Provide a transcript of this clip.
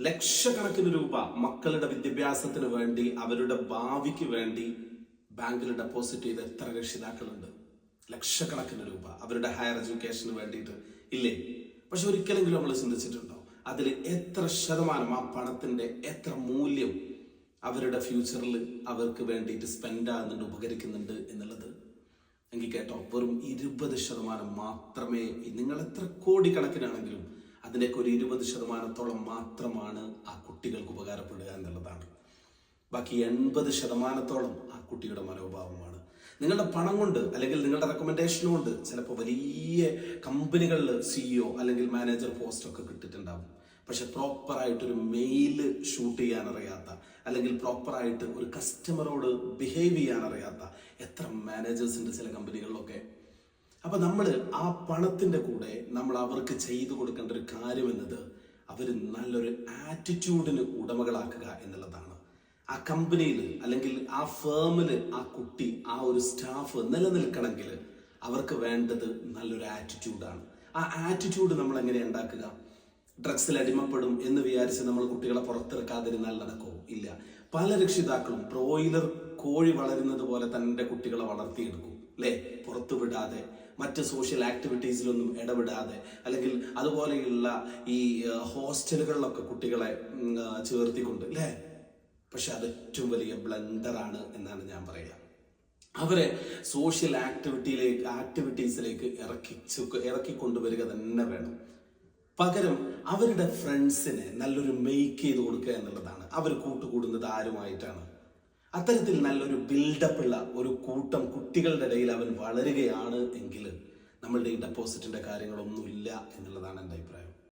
ലക്ഷക്കണക്കിന് രൂപ മക്കളുടെ വിദ്യാഭ്യാസത്തിന് വേണ്ടി അവരുടെ ഭാവിക്ക് വേണ്ടി ബാങ്കിൽ ഡെപ്പോസിറ്റ് ചെയ്ത എത്ര രക്ഷിതാക്കളുണ്ട്? ലക്ഷക്കണക്കിന് രൂപ. അവരുടെ ഹയർ എഡ്യൂക്കേഷന് വേണ്ടിയിട്ട്. ഇല്ലേ? പക്ഷെ ഒരിക്കലെങ്കിലും നമ്മൾ ചിന്തിച്ചിട്ടുണ്ടോ? അതിൽ എത്ര ശതമാനം ആ പണത്തിന്റെ എത്ര മൂല്യം അവരുടെ ഫ്യൂച്ചറിൽ അവർക്ക് വേണ്ടിയിട്ട് സ്പെൻഡ് ആകുന്നുണ്ട് ഉപകരിക്കുന്നുണ്ട് എന്നുള്ളത് എങ്കിൽ കേട്ടോ വെറും ഇരുപത് ശതമാനം മാത്രമേ നിങ്ങൾ എത്ര കോടിക്കണക്കിനാണെങ്കിലും അതിലേക്ക് ഒരു ഇരുപത് ശതമാനത്തോളം മാത്രമാണ് ആ കുട്ടികൾക്ക് ഉപകാരപ്പെടുക എന്നുള്ളതാണ്. ബാക്കി എൺപത് ശതമാനത്തോളം ആ കുട്ടിയുടെ മനോഭാവമാണ്. നിങ്ങളുടെ പണം കൊണ്ട് അല്ലെങ്കിൽ നിങ്ങളുടെ റെക്കമെൻഡേഷൻ കൊണ്ട് ചിലപ്പോൾ വലിയ കമ്പനികളിൽ സിഇഒ അല്ലെങ്കിൽ മാനേജർ പോസ്റ്റൊക്കെ കിട്ടിയിട്ടുണ്ടാവും. പക്ഷെ പ്രോപ്പറായിട്ടൊരു മെയിൽ ഷൂട്ട് ചെയ്യാൻ അറിയാത്ത അല്ലെങ്കിൽ പ്രോപ്പറായിട്ട് ഒരു കസ്റ്റമറോട് ബിഹേവ് ചെയ്യാൻ അറിയാത്ത എത്ര മാനേജേഴ്സിന്റെ ചില കമ്പനികളിലൊക്കെ അപ്പൊ നമ്മൾ ആ പണത്തിന്റെ കൂടെ നമ്മൾ അവർക്ക് ചെയ്തു കൊടുക്കേണ്ട ഒരു കാര്യം എന്നത് അവർ നല്ലൊരു ആറ്റിറ്റ്യൂഡിന് ഉടമകളാക്കുക എന്നുള്ളതാണ്. ആ കമ്പനിയിൽ അല്ലെങ്കിൽ ആ ഫേമിൽ ആ കുട്ടി ആ ഒരു സ്റ്റാഫ് നിലനിൽക്കണമെങ്കിൽ അവർക്ക് വേണ്ടത് നല്ലൊരു ആറ്റിറ്റ്യൂഡാണ് ആ ആറ്റിറ്റ്യൂഡ് നമ്മൾ എങ്ങനെ ഉണ്ടാക്കുക? ഡ്രഗ്സിൽ അടിമപ്പെടും എന്ന് വിചാരിച്ച് നമ്മൾ കുട്ടികളെ പുറത്തിറക്കാതിരുന്നാൽ നടക്കോ? ഇല്ല. പല രക്ഷിതാക്കളും ബ്രോയിലർ കോഴി വളരുന്നത് പോലെ തന്റെ കുട്ടികളെ വളർത്തിയെടുക്കും. അല്ലേ പുറത്തു വിടാതെ മറ്റ് സോഷ്യൽ ആക്ടിവിറ്റീസിലൊന്നും ഇടപെടാതെ അല്ലെങ്കിൽ അതുപോലെയുള്ള ഈ ഹോസ്റ്റലുകളിലൊക്കെ കുട്ടികളെ ചേർത്തിക്കൊണ്ട് അല്ലേ പക്ഷെ അത് ഏറ്റവും വലിയ ബ്ലണ്ടറാണ് എന്നാണ് ഞാൻ പറയുക. അവരെ സോഷ്യൽ ആക്ടിവിറ്റിയിലേക്ക് ആക്ടിവിറ്റീസിലേക്ക് ഇറക്കി ഇറക്കി കൊണ്ടുവരിക തന്നെ വേണം. പകരം അവരുടെ ഫ്രണ്ട്സിനെ നല്ലൊരു മെയ്ക്ക് ചെയ്ത് കൊടുക്കുക എന്നുള്ളതാണ്. അവർ കൂട്ടുകൂടുന്നത് ആരുമായിട്ടാണ്? അത്തരത്തിൽ നല്ലൊരു ബിൽഡപ്പ് ഉള്ള ഒരു കൂട്ടം കുട്ടികളുടെ ഇടയിൽ അവൻ വളരുകയാണ് എങ്കിൽ നമ്മളുടെ ഈ ഡെപ്പോസിറ്റിന്റെ കാര്യങ്ങളൊന്നുമില്ല എന്നുള്ളതാണ് എന്റെ അഭിപ്രായം.